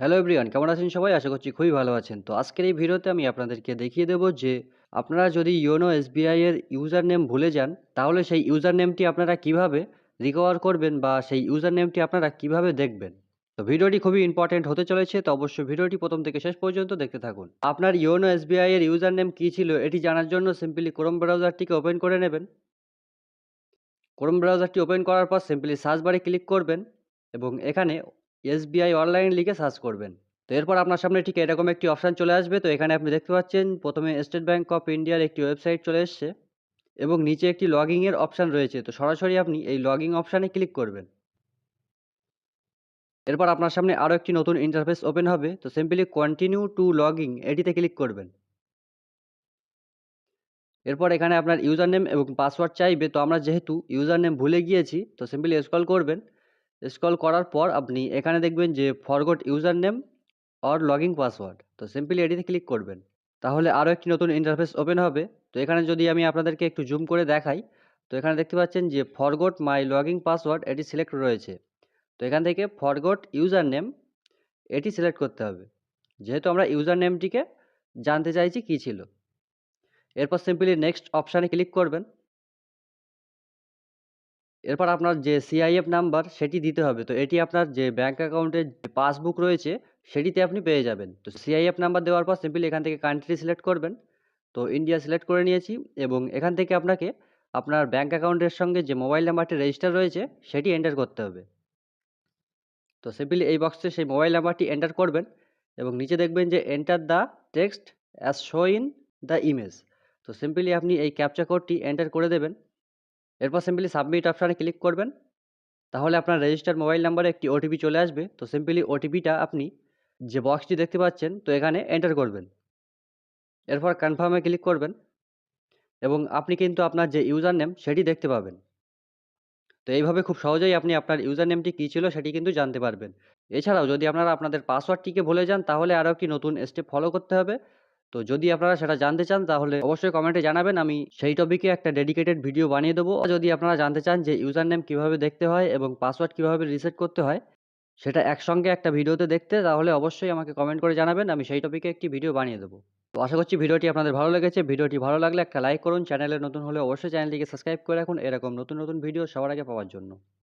Hello everyone কেমন আছেন সবাই? আশা করছি খুবই ভালো আছেন। তো আজকের এই ভিডিওতে আমি আপনাদেরকে দেখিয়ে দেবো যে, আপনারা যদি ইয়োনো এসবিআই এর ইউজার নেম ভুলে যান, তাহলে সেই ইউজার নেমটি আপনারা কীভাবে রিকভার করবেন বা সেই ইউজার নেমটি আপনারা কীভাবে দেখবেন? তো ভিডিওটি খুবই ইম্পর্টেন্ট হতে চলেছে, তো অবশ্যই ভিডিওটি প্রথম থেকে শেষ পর্যন্ত দেখতে থাকুন। আপনার ইয়োনো এসবিআই এর ইউজার নেম কী ছিল, এটি জানার জন্য সিম্পলি ক্রোম ব্রাউজারটিকে ওপেন করে নেবেন। ক্রোম ব্রাউজারটি ওপেন করার পর সিম্পলি সার্চ বারে ক্লিক করবেন এবং এখানে এসবিআই অনলাইন লিখে সার্চ করবেন। তো এরপর আপনার সামনে ঠিক এরকম একটি অপশান চলে আসবে। তো এখানে আপনি দেখতে পাচ্ছেন, প্রথমে স্টেট ব্যাঙ্ক অফ ইন্ডিয়ার একটি ওয়েবসাইট চলে এসছে এবং নিচে একটি লগইংয়ের অপশান রয়েছে। তো সরাসরি আপনি এই লগইং অপশানে ক্লিক করবেন। এরপর আপনার সামনে আরও একটি নতুন ইন্টারফেস ওপেন হবে। তো সিম্পলি কন্টিনিউ টু লগইং এটিতে ক্লিক করবেন। এরপর এখানে আপনার ইউজার নেম এবং পাসওয়ার্ড চাইবে। তো আমরা যেহেতু ইউজার নেম ভুলে গিয়েছি, তো সিম্পলি স্ক্রল করবেন। স্ক্রল করার পর আপনি এখানে দেখবেন যে forgot user name or login password তো সিম্পলি এটিতে ক্লিক করবেন। তাহলে আরও একটি নতুন ইন্টারফেস ওপেন হবে। তো এখানে যদি আমি আপনাদেরকে একটু জুম করে দেখাই, তো এখানে দেখতে পাচ্ছেন যে ফরগট মাই লগইন পাসওয়ার্ড এটি সিলেক্ট রয়েছে। তো এখান থেকে ফরগট ইউজার নেম এটি সিলেক্ট করতে হবে। যেহেতু আমরা ইউজার নেমটিকে জানতে চাইছি কী ছিল। এরপর সিম্পলি নেক্সট অপশানে ক্লিক করবেন। এরপর আপনার যে সিআইএফ নাম্বার সেটি দিতে হবে। তো এটি আপনার যে ব্যাঙ্ক অ্যাকাউন্টের পাসবুক রয়েছে, সেটিতে আপনি পেয়ে যাবেন। তো সিআইএফ নাম্বার দেওয়ার পর সিম্পলি এখান থেকে কান্ট্রি সিলেক্ট করবেন। তো ইন্ডিয়া সিলেক্ট করে নিয়েছি এবং এখান থেকে আপনাকে আপনার ব্যাঙ্ক অ্যাকাউন্টের সঙ্গে যে মোবাইল নাম্বারটি রেজিস্টার রয়েছে, সেটি এন্টার করতে হবে। তো সিম্পলি এই বক্সে সেই মোবাইল নাম্বারটি এন্টার করবেন এবং নিচে দেখবেন যে enter the text as show in the image তো সিম্পলি আপনি এই ক্যাপচা কোডটি এন্টার করে দেবেন। এরপর সিম্পলি সাবমিট অপশানে ক্লিক করবেন। তাহলে আপনার রেজিস্টার মোবাইল নাম্বারে একটি ওটিপি চলে আসবে। তো সিম্পলি ওটিপিটা আপনি যে বক্সটি দেখতে পাচ্ছেন, তো এখানে এন্টার করবেন। এরপর কনফার্মে ক্লিক করবেন এবং আপনি কিন্তু আপনার যে ইউজার নেম সেটি দেখতে পাবেন। তো এইভাবে খুব সহজেই আপনি আপনার ইউজার নেমটি কী ছিল সেটি কিন্তু জানতে পারবেন। এছাড়াও যদি আপনারা আপনাদের পাসওয়ার্ডটিকে ভুলে যান, তাহলে আরও একটি নতুন স্টেপ ফলো করতে হবে। তো যদি আপনারা সেটা জানতে চান, তাহলে অবশ্যই কমেন্টে জানাবেন। আমি সেই টপিকে একটা ডেডিকেটেড ভিডিও বানিয়ে দেবো। যদি আপনারা জানতে চান যে ইউজার নেম কীভাবে দেখতে হয় এবং পাসওয়ার্ড কীভাবে রিসেট করতে হয়, সেটা একসঙ্গে একটা ভিডিওতে দেখতে, তাহলে অবশ্যই আমাকে কমেন্ট করে জানাবেন। আমি সেই টপিকে একটি ভিডিও বানিয়ে দেবো। তো আশা করছি ভিডিওটি আপনাদের ভালো লেগেছে। ভিডিওটি ভালো লাগলে একটা লাইক করুন। চ্যানেলে নতুন হলে অবশ্যই চ্যানেলটিকে সাবস্ক্রাইব করে রাখুন। এরকম নতুন নতুন ভিডিও সবার আগে পাওয়ার জন্য।